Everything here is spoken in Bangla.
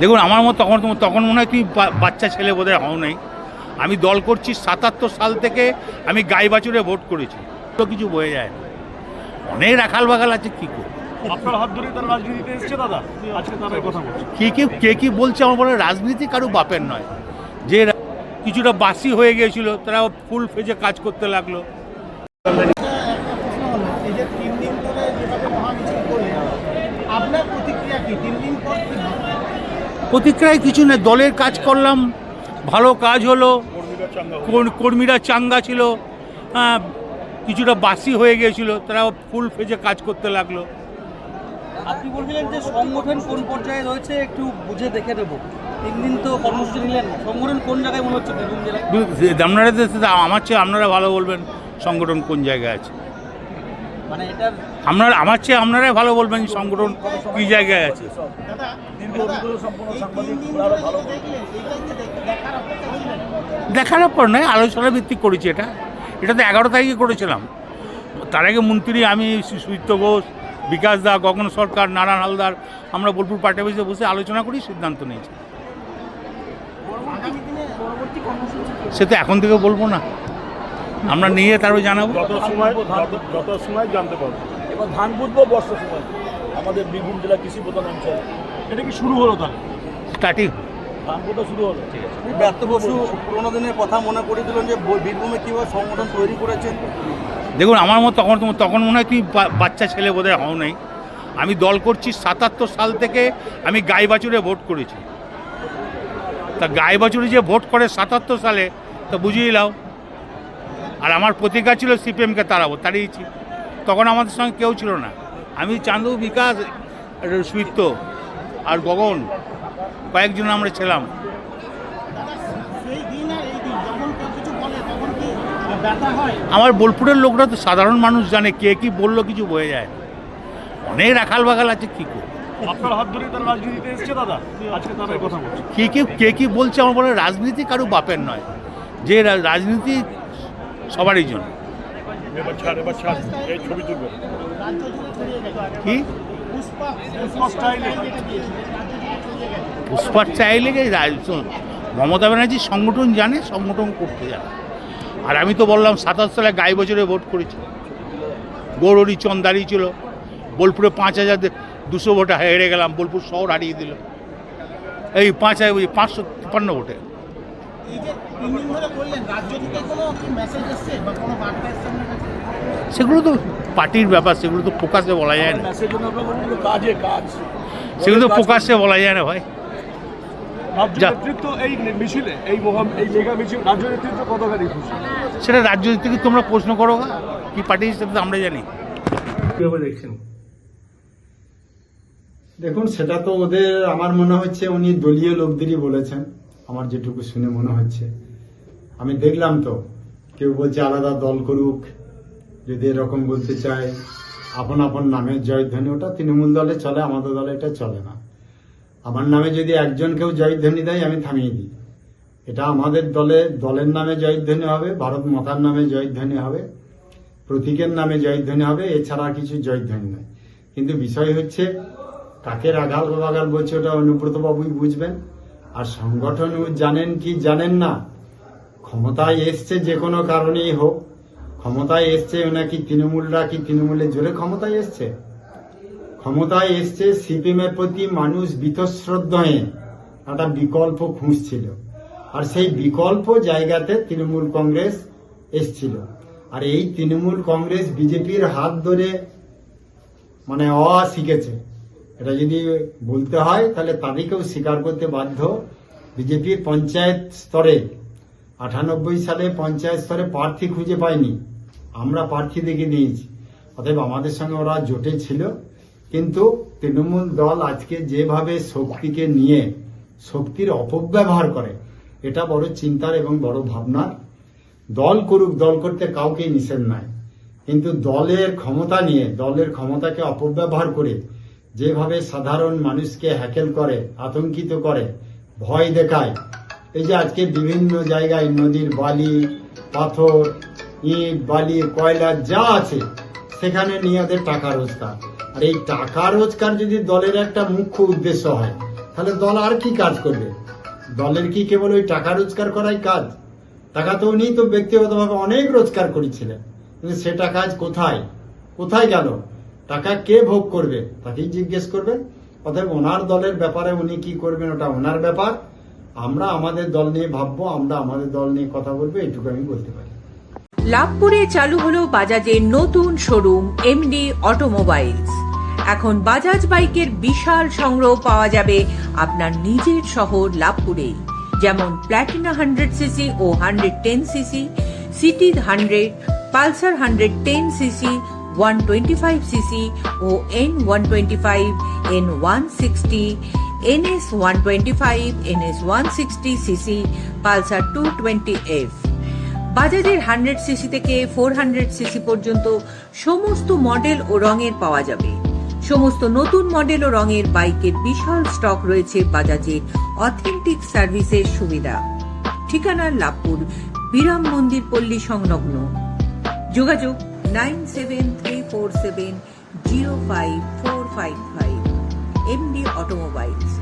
দেখুন আমার মতো তখন তখন মনে হয় তুমি বা- বাচ্চা ছেলে বোধহয় হও নাই। আমি দল করছি সাতাত্তর সাল থেকে আমি গাই বাছুরে ভোট করেছি। তো কিছু বয়ে যায় না। অনেক রাখাল বাগাল আছে কী বলছে। কে কে কে কি বলছে আমার বলে রাজনীতি কারও বাপের নয়। যে কিছুটা বাসি হয়ে গিয়েছিল তারা ফুল ফেজে কাজ করতে লাগল। প্রশ্ন হলো এই যে তিন দিন ধরে যেভাবে মহামিছিল করলেন আপনার প্রতিক্রিয়া কি? তিন দিন পর? প্রতিক্রিয়ায় কিছু নেই। দলের কাজ করলাম ভালো কাজ হলো কর- কর্মীরা চাঙ্গা ছিল হ্যাঁ, কিছুটা বাসি হয়ে গিয়েছিল তারা ফুল ফেজে কাজ করতে লাগল। আপনি বলছিলেন যে সংগঠন কোন পর্যায়ে রয়েছে একটু বুঝে দেখে দেবো তিন দিন তো কর্মসূচি নিলেন সংগঠন কোন জায়গায় মনে হচ্ছে বীরভূম জেলায়? আপনারা আমার চেয়ে আপনারা ভালো বলবেন সংগঠন কোন জায়গায় আছে। আপনারা আমার চেয়ে আপনারাই ভালো বলবেন সংগঠন কী জায়গায় আছে। দেখার পর নয় আলোচনা ভিত্তিক করেছি এটা। এটা তো এগারো তারিখে করেছিলাম। তার আগে মন্ত্রী আমি সু- সুদীপ্ত ঘোষ বিকাশ দা গগন সরকার নারায়ণ হালদার আমরা বোলপুর পার্টি অফিসে বসে আলোচনা করি সিদ্ধান্ত নিয়েছি? সে তো এখন থেকে বলব না। আমরা নিয়ে তারও জানাব। যত সময় যত- সময় জানতে পারব। এবার ধান বুঝব বর্ষার সময়। আমাদের বীরভূম জেলা কৃষি প্রধান অঞ্চল। এটা কি শুরু হলো তাহলে? স্টার্টিং ধান বোঝা শুরু হলো। ঠিক আছে। ব্যর্থ বসু পুরোনো দিনের কথা মনে করে দিলেন যে বীরভূমে কীভাবে সংগঠন তৈরি করেছেন। দেখুন আমার মতো তখন তখন মনে হয় তুমি বা- বাচ্চা ছেলে বোধহয় হও নাই। আমি দল করছি সাতাত্তর সাল থেকে আমি গাই বাছুরে ভোট করেছি। তা গাই বাছুরে যে ভোট করে সাতাত্তর সালে তা বুঝিয়ে নাও আর আমার প্রতিজ্ঞা ছিল সিপিএমকে তাড়াবো তাড়িয়েছি। তখন আমাদের সঙ্গে কেউ ছিল না। আমি চান্দু বিকাশ আর সুইত্ত আর গগন কয়েকজন আমরা ছিলাম। আমার বোলপুরের লোকরা তো সাধারণ মানুষ জানে কে কি বলল কিছু বয়ে যায় না। অনেক রাখাল বাগাল আছে কী কে কে কে কি বলছে আমার বলে রাজনীতি কারও বাপের নয়। যে রাজনীতি সবারই জন্য। কি? পুষ্পার চাইলে মমতা ব্যানার্জি সংগঠন জানে সংগঠন করতে জানে। আর আমি তো বললাম সাতাশ সালে গাই বছরে ভোট করেছি। গৌরী চন্দারি ছিল। বোলপুরে পাঁচ হাজার দুশো ভোটে হেরে গেলাম বোলপুর শহর হারিয়ে দিল। এই পাঁচ হাজার ওই পাঁচশো তিপ্পান্ন ভোটে। সেগুলো তো পার্টির ব্যাপার সেগুলো তো প্রকাশ্যে বলা যায় না। মেসেজ জন্য আপনার বলব কাজে কাজ। সেগুলো তো প্রকাশ্যে বলা যায় না ভাই। রাজ্য নেতৃত্ব সেটা থেকে তোমরা প্রশ্ন করো। কি পার্টি সেটা তো আমরা জানি। কীভাবে দেখছেন? দেখুন সেটা তো ওদের আমার মনে হচ্ছে উনি দলীয় লোকদেরই বলেছেন। আমার যেটুকু শুনে মনে হচ্ছে। আমি দেখলাম তো, কেউ বলছে আলাদা দল করুক, যদি এরকম বলতে চায়, আপন আপন নামের জয়ধ্বনি, ওটা তৃণমূল দলে চলে, আমাদের দলে এটা চলে না। আমার নামে যদি একজন কেউ জয়ধ্বনি দেয়, আমি থামিয়ে দিই। এটা আমাদের দলে, দলের নামে জয়ধ্বনি হবে, ভারত মাতার নামে জয়ধ্বনি হবে, প্রতীকের নামে জয়ধ্বনি হবে, এছাড়া কিছু জয়ধ্বনি নয়। কিন্তু বিষয় হচ্ছে, কাকে রাগাল বাগাল বলছে, ওটা অনুব্রত বাবুই বুঝবেন। আর সংগঠন জানেন কি জানেন না? ক্ষমতায় এসছে যে কোনো কারণেই হোক। ক্ষমতায় এসছে নাকি তৃণমূলরা কি তৃণমূলের জোরে ক্ষমতায় এসছে? ক্ষমতায় এসছে সিপিএম এর প্রতি মানুষ বীতশ্রদ্ধ হয়ে একটা বিকল্প খুঁজছিল। আর সেই বিকল্প জায়গাতে তৃণমূল কংগ্রেস এসছিল। আর এই তৃণমূল কংগ্রেস বিজেপির হাত ধরে মানে অ শিখেছে। এটা যদি বলতে হয়, তাহলে তাদেরকেও স্বীকার করতে বাধ্য। বিজেপির পঞ্চায়েত স্তরে আটানব্বই সালে পঞ্চায়েত স্তরে প্রার্থী খুঁজে পায়নি। আমরা প্রার্থী দেখে নিয়েছি। অতএব আমাদের সঙ্গে ওরা জোটে ছিল। কিন্তু তৃণমূল দল আজকে যেভাবে শক্তিকে নিয়ে শক্তির অপব্যবহার করে, এটা বড় চিন্তার এবং বড় ভাবনার। দল করুক, দল করতে কাউকে নিষেধ নাই। কিন্তু দলের ক্ষমতা নিয়ে, দলের ক্ষমতাকে অপব্যবহার করে যেভাবে সাধারণ মানুষকে হ্যাকেল করে, আতঙ্কিত করে, ভয় দেখায়, এই যে আজকে বিভিন্ন জায়গায় নদীর বালি, পাথর, ইট, বালি, কয়লা যা আছে, সেখানে নিয়ে ওদের টাকা রোজগার। আর এই টাকা রোজগার যদি দলের একটা মুখ্য উদ্দেশ্য হয়, তাহলে দল আর কি কাজ করবে? দলের কি কেবল ওই টাকা রোজগার করাই কাজ? টাকা তো উনি তো ব্যক্তিগতভাবে অনেক রোজগার করেছিলেন। কিন্তু সেটা কাজ কোথায়? কোথায় গেল? টাকা কে ভোগ করবে? তাকেই জিজ্ঞেস করবেন। অতএব ওনার দলের ব্যাপারে উনি কি করবেন, ওটা ওনার ব্যাপার। আমরা আমাদের দল নিয়ে ভাববো, আমরা আমাদের দল নিয়ে কথা বলব, এইটুকু আমি বলতে পারি। লাভপুরে চালু হলো বাজাজের নতুন শোরুম এমডি অটোমোবাইলস। এখন বাজাজ বাইকের বিশাল সংগ্রহ পাওয়া যাবে আপনার নিজের শহর লাভপুরে। যেমন প্ল্যাটিনা হান্ড্রেড সিসি ও hundred ten CC, CT hundred, Pulsar hundred ten CC one twenty five CC ও N one twenty five N one sixty NS one twenty five NS one sixty CC Pulsar two twenty F বাজাজের hundred CC থেকে ফোর হান্ড্রেড সিসি পর্যন্ত সমস্ত মডেল ও রঙের পাওয়া যাবে। সমস্ত নতুন মডেল ও রঙের বাইকের বিশাল স্টক রয়েছে বাজাজের অথেন্টিক সার্ভিসের সুবিধা। ঠিকানা লাভপুর, বিরাম মন্দির পল্লী সংলগ্ন। যোগাযোগ Nine seven three four seven zero five four five five. MD Automobiles.